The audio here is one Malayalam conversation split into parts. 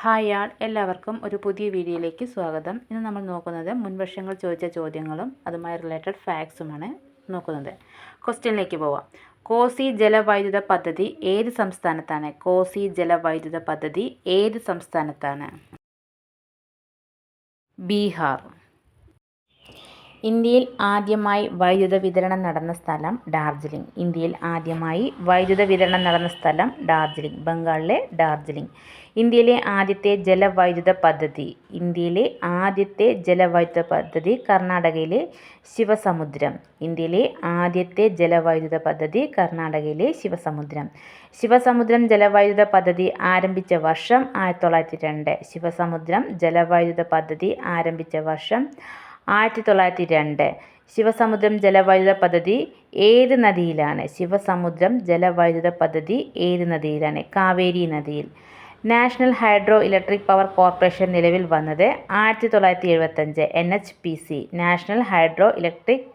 ഹായ് ആൾ എല്ലാവർക്കും ഒരു പുതിയ വീഡിയോയിലേക്ക് സ്വാഗതം. ഇന്ന് നമ്മൾ നോക്കുന്നത് മുൻവർഷങ്ങൾ ചോദിച്ച ചോദ്യങ്ങളും അതുമായി റിലേറ്റഡ് ഫാക്ട്സുമാണ് നോക്കുന്നത്. ക്വസ്റ്റ്യനിലേക്ക് പോവാം. കോസി ജലവൈദ്യുത പദ്ധതി ഏത് സംസ്ഥാനത്താണ്? കോസി ജലവൈദ്യുത പദ്ധതി ഏത് സംസ്ഥാനത്താണ്? ബീഹാർ. ഇന്ത്യയിൽ ആദ്യമായി വൈദ്യുത വിതരണം നടന്ന സ്ഥലം ഡാർജിലിംഗ്. ഇന്ത്യയിൽ ആദ്യമായി വൈദ്യുത വിതരണം നടന്ന സ്ഥലം ഡാർജിലിംഗ്. ബംഗാളിലെ ഡാർജിലിംഗ്. ഇന്ത്യയിലെ ആദ്യത്തെ ജലവൈദ്യുത പദ്ധതി. ഇന്ത്യയിലെ ആദ്യത്തെ ജലവൈദ്യുത പദ്ധതി കർണാടകയിലെ ശിവസമുദ്രം. ഇന്ത്യയിലെ ആദ്യത്തെ ജലവൈദ്യുത പദ്ധതി കർണാടകയിലെ ശിവസമുദ്രം. ശിവസമുദ്രം ജലവൈദ്യുത പദ്ധതി ആരംഭിച്ച വർഷം ആയിരത്തി തൊള്ളായിരത്തി രണ്ട്. ശിവസമുദ്രം ജലവൈദ്യുത പദ്ധതി ആരംഭിച്ച വർഷം ആയിരത്തി തൊള്ളായിരത്തി രണ്ട് ശിവസമുദ്രം ജലവൈദ്യുത പദ്ധതി ഏത് നദിയിലാണ്? ശിവസമുദ്രം ജലവൈദ്യുത പദ്ധതി ഏത് നദിയിലാണ്? കാവേരി നദിയിൽ. National hydro electric power corporation നിലവിൽ വന്നത് ആയിരത്തി തൊള്ളായിരത്തി എഴുപത്തഞ്ച് N H P C national hydro electric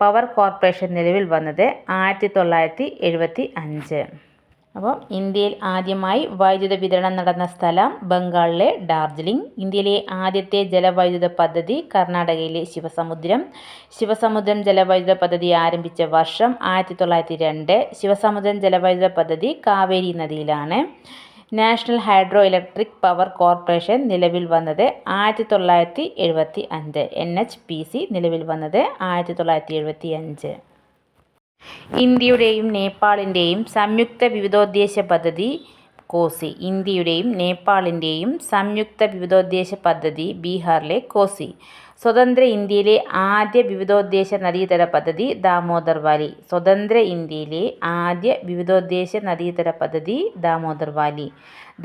power corporation നിലവിൽ വന്നത് ആയിരത്തി തൊള്ളായിരത്തി എഴുപത്തി അഞ്ച് അപ്പോൾ ഇന്ത്യയിൽ ആദ്യമായി വൈദ്യുത വിതരണം നടന്ന സ്ഥലം ബംഗാളിലെ ഡാർജിലിംഗ്. ഇന്ത്യയിലെ ആദ്യത്തെ ജലവൈദ്യുത പദ്ധതി കർണാടകയിലെ ശിവസമുദ്രം. ശിവസമുദ്രം ജലവൈദ്യുത പദ്ധതി ആരംഭിച്ച വർഷം ആയിരത്തി തൊള്ളായിരത്തി രണ്ട്. ശിവസമുദ്രം ജലവൈദ്യുത പദ്ധതി കാവേരി നദിയിലാണ്. National hydro electric power corporation നിലവിൽ വന്നത് ആയിരത്തി തൊള്ളായിരത്തി എഴുപത്തി അഞ്ച്. എൻ എച്ച് പി സി നിലവിൽ വന്നത് ആയിരത്തി തൊള്ളായിരത്തി എഴുപത്തി അഞ്ച്. ഇന്ത്യയുടെയും നേപ്പാളിന്റെയും സംയുക്ത വിവിധോദ്ദേശ പദ്ധതി കോസി. ഇന്ത്യയുടെയും നേപ്പാളിന്റെയും സംയുക്ത വിവിധോദ്ദേശ പദ്ധതി ബീഹാറിലെ കോസി. സ്വതന്ത്ര ഇന്ത്യയിലെ ആദ്യ വിവിധോദ്ദേശ നദീതട പദ്ധതി ദാമോദർ വാലി. സ്വതന്ത്ര ഇന്ത്യയിലെ ആദ്യ വിവിധോദ്ദേശ നദീതട പദ്ധതി ദാമോദർ വാലി.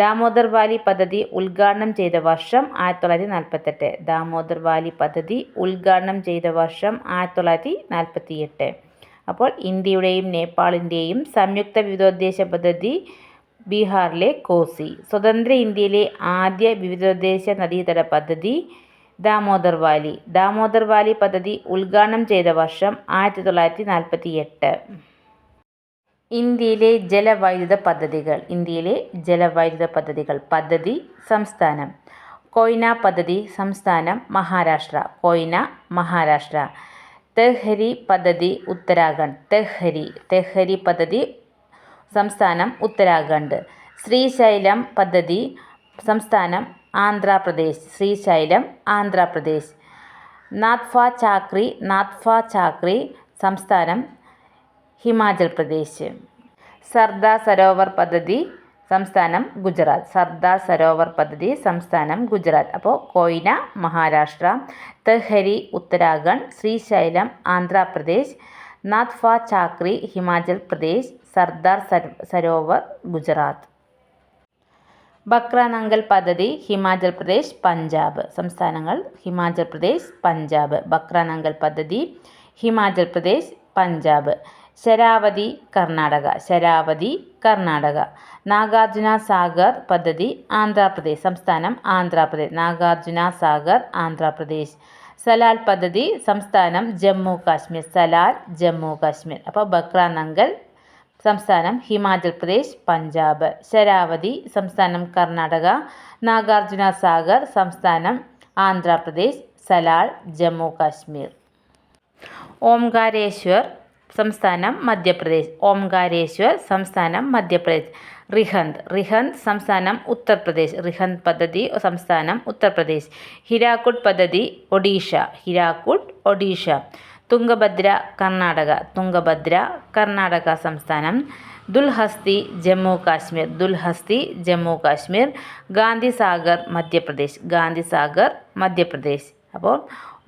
ദാമോദർ വാലി പദ്ധതി ഉദ്ഘാടനം ചെയ്ത വർഷം ആയിരത്തി തൊള്ളായിരത്തി നാൽപ്പത്തെട്ട് ദാമോദർ വാലി പദ്ധതി ഉദ്ഘാടനം ചെയ്ത വർഷം ആയിരത്തി തൊള്ളായിരത്തി നാൽപ്പത്തി എട്ട് അപ്പോൾ ഇന്ത്യയുടെയും നേപ്പാളിന്റെയും സംയുക്ത വിവിധോദ്ദേശ പദ്ധതി ബീഹാറിലെ കോസി. സ്വതന്ത്ര ഇന്ത്യയിലെ ആദ്യ വിവിധോദ്ദേശ നദീതട പദ്ധതി ദാമോദർ വാലി. ദാമോദർ വാലി പദ്ധതി ഉദ്ഘാടനം ചെയ്ത വർഷം ആയിരത്തി തൊള്ളായിരത്തി നാൽപ്പത്തി എട്ട് ഇന്ത്യയിലെ ജലവൈദ്യുത പദ്ധതികൾ. ഇന്ത്യയിലെ ജലവൈദ്യുത പദ്ധതികൾ. പദ്ധതി സംസ്ഥാനം. കൊയ്ന പദ്ധതി സംസ്ഥാനം മഹാരാഷ്ട്ര. കൊയ്ന മഹാരാഷ്ട്ര. തെഹരി പദ്ധതി ഉത്തരാഖണ്ഡ്. തെഹരി തെഹരി പദ്ധതി സംസ്ഥാനം ഉത്തരാഖണ്ഡ്. ശ്രീശൈലം പദ്ധതി സംസ്ഥാനം ആന്ധ്രാപ്രദേശ്. ശ്രീശൈലം ആന്ധ്രാപ്രദേശ്. നാത്ഫ ചാക്രി നാത്ഫ ചാക്രി സംസ്ഥാനം ഹിമാചൽ പ്രദേശ് സർദാർ സരോവർ പദ്ധതി സംസ്ഥാനം ഗുജറാത്ത്. സർദാർ സരോവർ പദ്ധതി സംസ്ഥാനം ഗുജറാത്ത്. അപ്പോൾ കൊയ്ന മഹാരാഷ്ട്ര തെഹരി ഉത്തരാഖണ്ഡ് ശ്രീശൈലം ആന്ധ്രാപ്രദേശ് നാഥ്ഫ ചാക്രി ഹിമാചൽ പ്രദേശ് സർദാർ സരോവർ ഗുജറാത്ത്. ബക്രാനങ്കൽ പദ്ധതി ഹിമാചൽ പ്രദേശ് പഞ്ചാബ്. സംസ്ഥാനങ്ങൾ ഹിമാചൽ പ്രദേശ് പഞ്ചാബ്. ബക്രാനങ്കൽ പദ്ധതി ഹിമാചൽ പ്രദേശ് പഞ്ചാബ്. ശരാവതി കർണാടക. ശരാവതി കർണാടക. നാഗാർജുന സാഗർ പദ്ധതി ആന്ധ്രാപ്രദേശ്. സംസ്ഥാനം ആന്ധ്രാപ്രദേശ്. നാഗാർജുന സാഗർ ആന്ധ്രാപ്രദേശ്. സലാൽ പദ്ധതി സംസ്ഥാനം ജമ്മു കാശ്മീർ. സലാൽ ജമ്മു കാശ്മീർ. അപ്പോൾ ബക്ര നങ്കൽ സംസ്ഥാനം ഹിമാചൽ പ്രദേശ് പഞ്ചാബ്. ശരാവതി സംസ്ഥാനം കർണാടക. നാഗാർജുന സാഗർ സംസ്ഥാനം ആന്ധ്രാപ്രദേശ്. സലാൽ ജമ്മു കാശ്മീർ. ഓംകാരേശ്വർ സംസ്ഥാനം മധ്യപ്രദേശ്. ഓംകാരേശ്വർ സംസ്ഥാനം മധ്യപ്രദേശ്. റിഹന്ത്. റിഹന്ത് സംസ്ഥാനം ഉത്തർപ്രദേശ്. റിഹന്ത് പദ്ധതി സംസ്ഥാനം ഉത്തർപ്രദേശ്. ഹിരാക്കുഡ് പദ്ധതി ഒഡീഷ. ഹിരാക്കുഡ് ഒഡീഷ. തുംഗഭദ്ര കർണാടക. തുംഗഭദ്ര കർണാടക സംസ്ഥാനം. ദുൽഹസ്തി ജമ്മു കാശ്മീർ. ദുൽഹസ്തി ജമ്മു കാശ്മീർ. ഗാന്ധിസാഗർ മധ്യപ്രദേശ്. ഗാന്ധിസാഗർ മധ്യപ്രദേശ്. അപ്പോൾ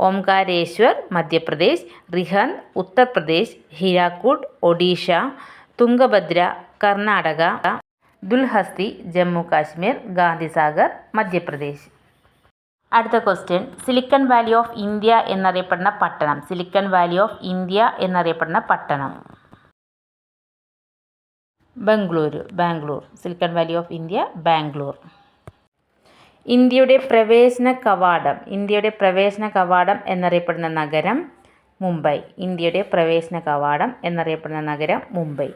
ഓംകാരേശ്വർ മധ്യപ്രദേശ് റിഹൻ ഉത്തർപ്രദേശ് ഹിരാക്കുഡ് ഒഡീഷ തുംഗഭദ്ര കർണാടക ദുൽഹസ്തി ജമ്മു കാശ്മീർ ഗാന്ധിസാഗർ മധ്യപ്രദേശ്. അടുത്ത question. Silicon valley of India എന്നറിയപ്പെടുന്ന പട്ടണം. സിലിക്കൺ വാലി ഓഫ് ഇന്ത്യ എന്നറിയപ്പെടുന്ന പട്ടണം. Bengaluru Bangalore. Silicon valley of India Bangalore. ഇന്ത്യയുടെ പ്രവേശന കവാടം ഇന്ത്യയുടെ പ്രവേശന കവാടം എന്നറിയപ്പെടുന്ന നഗരം മുംബൈ. ഇന്ത്യയുടെ പ്രവേശന കവാടം എന്നറിയപ്പെടുന്ന നഗരം മുംബൈ.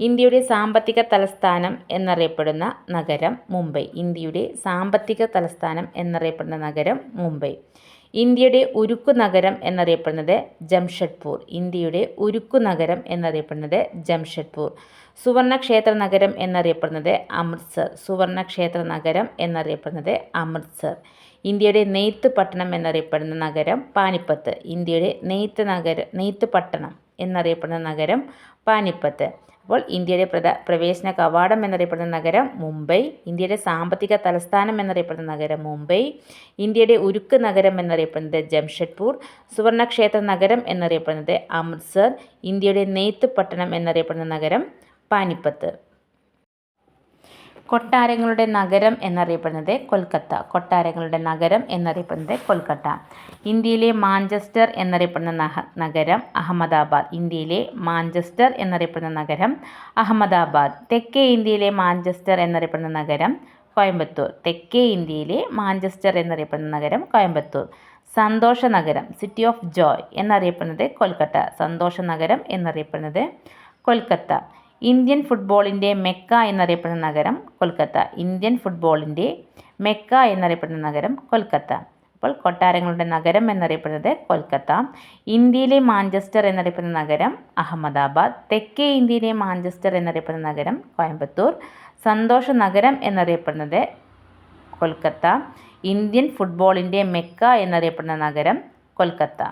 ഇന്ത്യയുടെ സാമ്പത്തിക തലസ്ഥാനം എന്നറിയപ്പെടുന്ന നഗരം മുംബൈ. ഇന്ത്യയുടെ സാമ്പത്തിക തലസ്ഥാനം എന്നറിയപ്പെടുന്ന നഗരം മുംബൈ. ഇന്ത്യയുടെ ഉരുക്കു നഗരം എന്നറിയപ്പെടുന്നത് ജംഷഡ്പൂർ. ഇന്ത്യയുടെ ഉരുക്കു നഗരം എന്നറിയപ്പെടുന്നത് ജംഷഡ്പൂർ. സുവർണക്ഷേത്ര നഗരം എന്നറിയപ്പെടുന്നത് അമൃത്സർ സുവർണക്ഷേത്ര നഗരം എന്നറിയപ്പെടുന്നത് അമൃത്സർ ഇന്ത്യയുടെ നെയ്ത്ത് പട്ടണം എന്നറിയപ്പെടുന്ന നഗരം പാനിപ്പത്ത്. ഇന്ത്യയുടെ നെയ്ത്ത് നഗര നെയ്ത്ത് പട്ടണം എന്നറിയപ്പെടുന്ന നഗരം പാനിപ്പത്ത്. അപ്പോൾ ഇന്ത്യയുടെ പ്രധ പ്രവേശന കവാടം എന്നറിയപ്പെടുന്ന നഗരം മുംബൈ. ഇന്ത്യയുടെ സാമ്പത്തിക തലസ്ഥാനം എന്നറിയപ്പെടുന്ന നഗരം മുംബൈ. ഇന്ത്യയുടെ ഉരുക്ക് നഗരം എന്നറിയപ്പെടുന്നത് ജംഷഡ്പൂർ. സുവർണക്ഷേത്ര നഗരം എന്നറിയപ്പെടുന്നത് അമൃത്സർ ഇന്ത്യയുടെ നെയ്ത്ത് പട്ടണം എന്നറിയപ്പെടുന്ന നഗരം പാനിപ്പത്ത്. കൊട്ടാരങ്ങളുടെ നഗരം എന്നറിയപ്പെടുന്നത് കൊൽക്കത്ത. കൊട്ടാരങ്ങളുടെ നഗരം എന്നറിയപ്പെടുന്നത് കൊൽക്കത്ത. ഇന്ത്യയിലെ മാഞ്ചസ്റ്റർ എന്നറിയപ്പെടുന്ന നഗരം അഹമ്മദാബാദ്. ഇന്ത്യയിലെ മാഞ്ചസ്റ്റർ എന്നറിയപ്പെടുന്ന നഗരം അഹമ്മദാബാദ്. തെക്കേ ഇന്ത്യയിലെ മാഞ്ചസ്റ്റർ എന്നറിയപ്പെടുന്ന നഗരം കോയമ്പത്തൂർ. തെക്കേ ഇന്ത്യയിലെ മാഞ്ചസ്റ്റർ എന്നറിയപ്പെടുന്ന നഗരം കോയമ്പത്തൂർ. സന്തോഷ നഗരം സിറ്റി ഓഫ് ജോയ് എന്നറിയപ്പെടുന്നത് കൊൽക്കത്ത. സന്തോഷ നഗരം എന്നറിയപ്പെടുന്നത് കൊൽക്കത്ത. ഇന്ത്യൻ ഫുട്ബോളിന്റെ മെക്ക എന്നറിയപ്പെടുന്ന നഗരം കൊൽക്കത്ത. ഇന്ത്യൻ ഫുട്ബോളിന്റെ മെക്ക എന്നറിയപ്പെടുന്ന നഗരം കൊൽക്കത്ത. അപ്പോൾ കൊട്ടാരങ്ങളുടെ നഗരം എന്നറിയപ്പെടുന്നത് കൊൽക്കത്ത. ഇന്ത്യയിലെ മാഞ്ചസ്റ്റർ എന്നറിയപ്പെടുന്ന നഗരം അഹമ്മദാബാദ്. തെക്കേ ഇന്ത്യയിലെ മാഞ്ചസ്റ്റർ എന്നറിയപ്പെടുന്ന നഗരം കോയമ്പത്തൂർ. സന്തോഷ നഗരം എന്നറിയപ്പെടുന്നത് കൊൽക്കത്ത. ഇന്ത്യൻ ഫുട്ബോളിന്റെ മെക്ക എന്നറിയപ്പെടുന്ന നഗരം കൊൽക്കത്ത.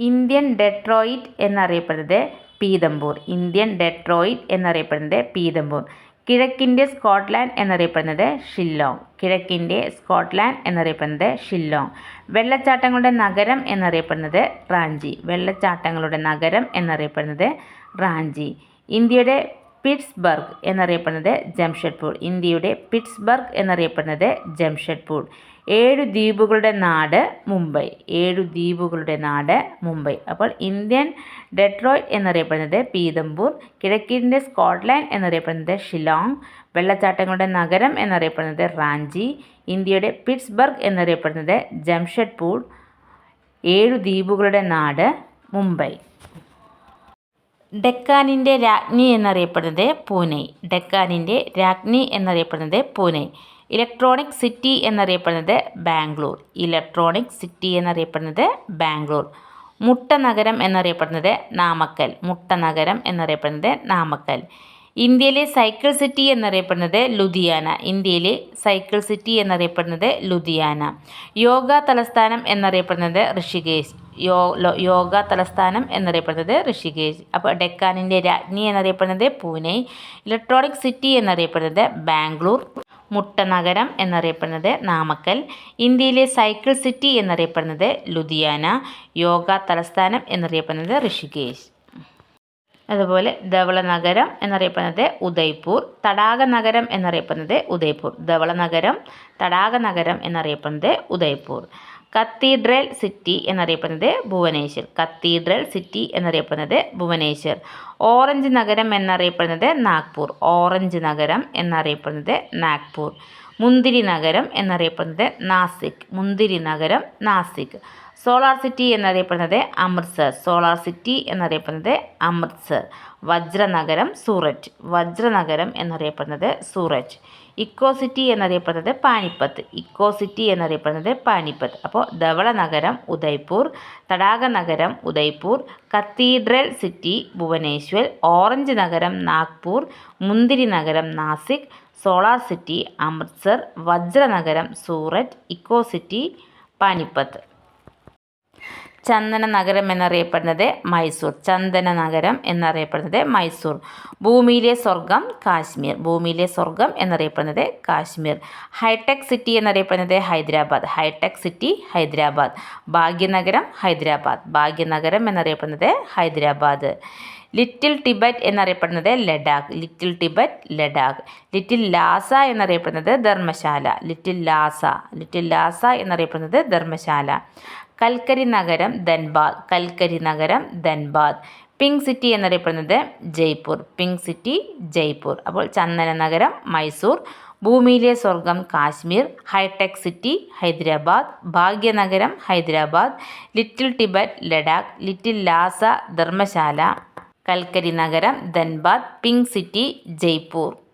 ഇന്ത്യൻ ഡെട്രോയിറ്റ് എന്നറിയപ്പെടുന്നത് പീതംപൂർ ഇന്ത്യൻ ഡെട്രോയിറ്റ് എന്നറിയപ്പെടുന്നത് പീതംപൂർ. കിഴക്കിന്റെ സ്കോട്ട്ലാൻഡ് എന്നറിയപ്പെടുന്നത് ഷില്ലോങ്. കിഴക്കിന്റെ സ്കോട്ട്ലാൻഡ് എന്നറിയപ്പെടുന്നത് ഷില്ലോങ്. വെള്ളച്ചാട്ടങ്ങളുടെ നഗരം എന്നറിയപ്പെടുന്നത് റാഞ്ചി. വെള്ളച്ചാട്ടങ്ങളുടെ നഗരം എന്നറിയപ്പെടുന്നത് റാഞ്ചി. ഇന്ത്യയുടെ പിറ്റ്സ്ബർഗ് എന്നറിയപ്പെടുന്നത് ജംഷഡ്പൂർ. ഇന്ത്യയുടെ പിറ്റ്സ്ബർഗ് എന്നറിയപ്പെടുന്നത് ജംഷഡ്പൂർ. ഏഴു ദ്വീപുകളുടെ നാട് മുംബൈ. ഏഴു ദ്വീപുകളുടെ നാട് മുംബൈ. അപ്പോൾ ഇന്ത്യൻ ഡെട്രോയിറ്റ് എന്നറിയപ്പെടുന്നത് പീതംപൂർ. കിഴക്കിന്റെ സ്കോട്ട്ലാൻഡ് എന്നറിയപ്പെടുന്നത് ഷിലോങ് വെള്ളച്ചാട്ടങ്ങളുടെ നഗരം എന്നറിയപ്പെടുന്നത് റാഞ്ചി. ഇന്ത്യയുടെ പിറ്റ്സ്ബർഗ് എന്നറിയപ്പെടുന്നത് ജംഷഡ്പൂർ. ഏഴു ദ്വീപുകളുടെ നാട് മുംബൈ. ഡെക്കാനിന്റെ രാജ്ഞി എന്നറിയപ്പെടുന്നത് പൂനെ. ഡെക്കാനിന്റെ രാജ്ഞി എന്നറിയപ്പെടുന്നത് പൂനെ. ഇലക്ട്രോണിക് സിറ്റി എന്നറിയപ്പെടുന്നത് ബാംഗ്ലൂർ. ഇലക്ട്രോണിക് സിറ്റി എന്നറിയപ്പെടുന്നത് ബാംഗ്ലൂർ. മുട്ട നഗരം എന്നറിയപ്പെടുന്നത് നാമക്കൽ. മുട്ട നഗരം എന്നറിയപ്പെടുന്നത് നാമക്കൽ. ഇന്ത്യയിലെ സൈക്കിൾ സിറ്റി എന്നറിയപ്പെടുന്നത് ലുധിയാന. ഇന്ത്യയിലെ സൈക്കിൾ സിറ്റി എന്നറിയപ്പെടുന്നത് ലുധിയാന. യോഗ തലസ്ഥാനം എന്നറിയപ്പെടുന്നത് ഋഷികേശ്. യോ യോഗ തലസ്ഥാനം എന്നറിയപ്പെടുന്നത് ഋഷികേശ്. അപ്പോൾ ഡെക്കാനിന്റെ രാജ്ഞി എന്നറിയപ്പെടുന്നത് പൂനെ. ഇലക്ട്രോണിക് സിറ്റി എന്നറിയപ്പെടുന്നത് ബാംഗ്ലൂർ. മുട്ടനഗരം എന്നറിയപ്പെടുന്നത് നാമക്കൽ. ഇന്ത്യയിലെ സൈക്കിൾ സിറ്റി എന്നറിയപ്പെടുന്നത് ലുധിയാന. യോഗ തലസ്ഥാനം എന്നറിയപ്പെടുന്നത് ഋഷികേശ്. അതുപോലെ ധവള നഗരം എന്നറിയപ്പെടുന്നത് ഉദയ്പൂർ. തടാക നഗരം എന്നറിയപ്പെടുന്നത് ഉദയ്പൂർ. ധവള നഗരം തടാക നഗരം എന്നറിയപ്പെടുന്നത് ഉദയ്പൂർ. കത്തീഡ്രൽ സിറ്റി എന്നറിയപ്പെടുന്നത് ഭുവനേശ്വർ. കത്തീഡ്രൽ സിറ്റി എന്നറിയപ്പെടുന്നത് ഭുവനേശ്വർ. ഓറഞ്ച് നഗരം എന്നറിയപ്പെടുന്നത് നാഗ്പൂർ. ഓറഞ്ച് നഗരം എന്നറിയപ്പെടുന്നത് നാഗ്പൂർ. മുന്തിരി നഗരം എന്നറിയപ്പെടുന്നത് നാസിക്. മുന്തിരി നഗരം നാസിക്. സോളാർ സിറ്റി എന്നറിയപ്പെടുന്നത് അമൃത്സർ സോളാർ സിറ്റി എന്നറിയപ്പെടുന്നത് അമൃത്സർ വജ്രനഗരം സൂററ്റ്. വജ്രനഗരം എന്നറിയപ്പെടുന്നത് സൂററ്റ്. ഇക്കോ സിറ്റി എന്നറിയപ്പെടുന്നത് പാനിപ്പത്ത്. ഇക്കോ സിറ്റി എന്നറിയപ്പെടുന്നത് പാനിപ്പത്ത്. അപ്പോൾ ധവള നഗരം ഉദയ്പൂർ. തടാക നഗരം Udaipur. Cathedral city Bhubaneswar. Orange നഗരം നാഗ്പൂർ. മുന്തിരി നഗരം നാസിക്. സോളാർ സിറ്റി അമൃത്സർ വജ്രനഗരം സൂററ്റ്. Eco city Panipat. ചന്ദന നഗരം എന്നറിയപ്പെടുന്നത് മൈസൂർ. ചന്ദന നഗരം എന്നറിയപ്പെടുന്നത് മൈസൂർ. ഭൂമിയിലെ സ്വർഗം കാശ്മീർ. ഭൂമിയിലെ സ്വർഗം എന്നറിയപ്പെടുന്നത് കാശ്മീർ. ഹൈടെക് സിറ്റി എന്നറിയപ്പെടുന്നത് Hyderabad. Hi tech city Hyderabad. ഭാഗ്യനഗരം Hyderabad. ഭാഗ്യനഗരം എന്നറിയപ്പെടുന്നത് ഹൈദരാബാദ്. ലിറ്റിൽ ടിബറ്റ് എന്നറിയപ്പെടുന്നത് Ladakh. Little Tibet Ladakh. Little Lhasa എന്നറിയപ്പെടുന്നത് Dharamshala. Little Lhasa. Little Lhasa എന്നറിയപ്പെടുന്നത് ധർമ്മശാല. കൽക്കരി നഗരം ധൻബാദ്. കൽക്കരി നഗരം ധൻബാദ്. പിങ്ക് സിറ്റി എന്നറിയപ്പെടുന്നത് ജയ്പൂർ. Pink city Jaipur. അപ്പോൾ ചന്ദന നഗരം മൈസൂർ. ഭൂമിയിലെ സ്വർഗം Kashmir. Hi tech city Hyderabad. ഭാഗ്യനഗരം Hyderabad. Little Tibet Ladakh. Little Lhasa Dharamshala. കൽക്കരി നഗരം ധൻബാദ്. Pink city Jaipur.